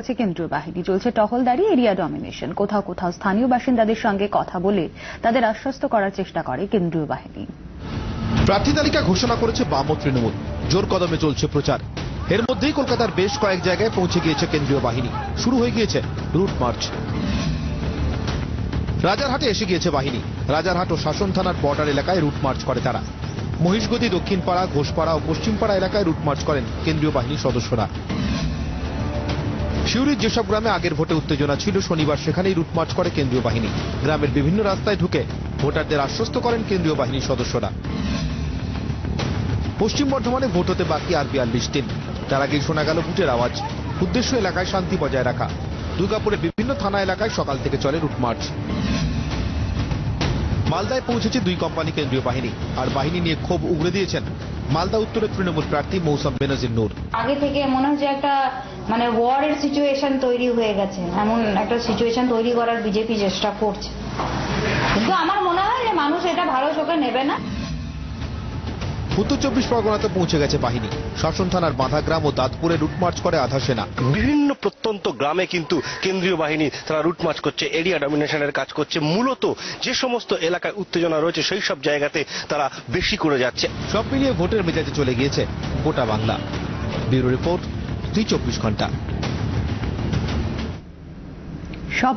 আছে কেন্দ্রীয় বাহিনী চলছে টহলদারি, এরিয়া ডমিনেশন কোথাও কোথাও স্থানীয় বাসিন্দাদের সঙ্গে কথা বলে তাদের আশ্বস্ত করার চেষ্টা করে কেন্দ্রীয় বাহিনী। প্রার্থী তালিকা ঘোষণা করেছে বাম ও তৃণমূল। জোর কদমে চলছে প্রচার। এর মধ্যেই কলকাতার বেশ কয়েক জায়গায় পৌঁছে গিয়েছে কেন্দ্রীয় বাহিনী। শুরু হয়ে গিয়েছে রুট মার্চ। রাজারহাটে এসে গিয়েছে বাহিনী। রাজারহাট ও শাসন থানার বর্ডার এলাকায় রুট মার্চ করে তারা। মহিষগতি দক্ষিণপাড়া, ঘোষপাড়া ও পশ্চিমপাড়া এলাকায় রুট মার্চ করেন কেন্দ্রীয় বাহিনীর সদস্যরা। শিউরির যেসব গ্রামে আগের ভোটে উত্তেজনা ছিল, শনিবার সেখানেই রুট মার্চ করে কেন্দ্রীয় বাহিনী। গ্রামের বিভিন্ন রাস্তায় ঢুকে ভোটারদের আশ্বস্ত করেন কেন্দ্রীয় বাহিনীর সদস্যরা। পশ্চিম বর্ধমানে ভোট হতে বাকি আর বিয়াল্লিশ দিন। তার আগেই শোনা গেল ভোটের আওয়াজ। উদ্দেশ্য এলাকায় শান্তি বজায় রাখা। দুর্গাপুরে বিভিন্ন থানা এলাকায় সকাল থেকে চলে রুটমার্চ। মালদায় পৌঁছেছে দুই কোম্পানি কেন্দ্রীয় বাহিনী। আর বাহিনী নিয়ে ক্ষোভ উগড়ে দিয়েছেন মালদা উত্তরের তৃণমূল প্রার্থী মৌসুম বেনজির নূর। আগে থেকে মনে হচ্ছে একটা মানে ওয়ারের সিচুয়েশন তৈরি হয়ে গেছে। এমন একটা সিচুয়েশন তৈরি করার বিজেপি চেষ্টা করছে। কিন্তু আমার মনে হয় যে মানুষ এটা ভালো চোখে নেবে না। উত্তর চব্বিশ পরগনাতে পৌঁছে গেছে বাহিনী। শাসন থানার বাঁধাগ্রাম ও দাঁতপুরে রুট মার্চ করে আধা সেনা। বিভিন্ন প্রত্যন্ত গ্রামে কিন্তু কেন্দ্রীয় বাহিনী তারা রুটমার্চ করছে এরিয়া ডমিনেশনের কাজ করছে। মূলত যে সমস্ত এলাকায় উত্তেজনা রয়েছে সেই সব জায়গাতে তারা বেশি করে যাচ্ছে। সব মিলিয়ে ভোটের মেজাজে চলে গিয়েছে গোটা বাংলা। ব্যুরো রিপোর্ট দুই চব্বিশ ঘণ্টা। সব